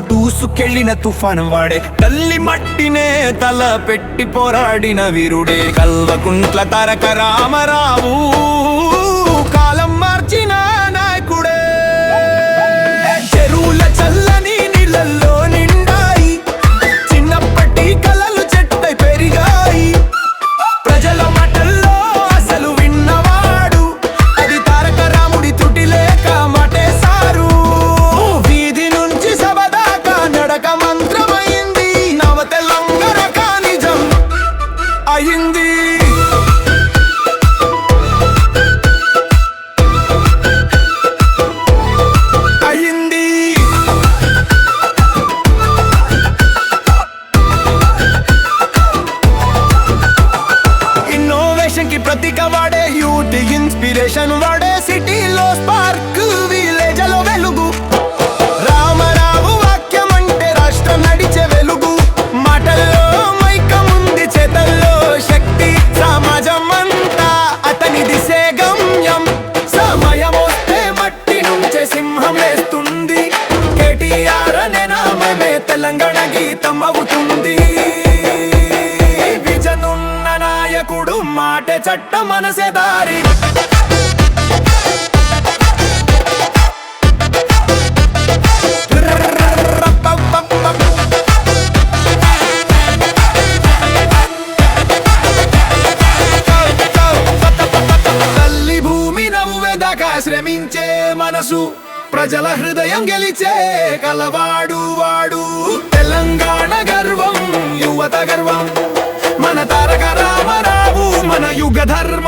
దూసుకెళ్ళిన తుఫాను వాడే. తల్లి మట్టినే తల పెట్టి పోరాడిన వీరుడే. కల్వకుంట్ల తరక రామరావు. కి ప్రతీక వాడే యూత్ ఇన్స్పిరేషన్ వాడే సిటీలో స్పార్క్ విలేజ్లో వెలుగు. రామరావు వాక్యం అంటే రాష్ట్రం నడిచే వెలుగు. మాటల్లో మైకముంది చేతల్లో శక్తి సమాజం అంతా అతని దిశే గమ్యం సమయం వస్తే మట్టి నుంచే సింహం వేస్తుంది కేటీఆర్ అనే నామమే తెలంగాణ గీతం అవుతుంది. నాయకుడు మాటే చట్ట మనసే దారి. శ్రమించే మనసు ప్రజల హృదయం గెలిచే కలవాడు వాడు. తెలంగాణ గర్వం యువత గర్వం. गधर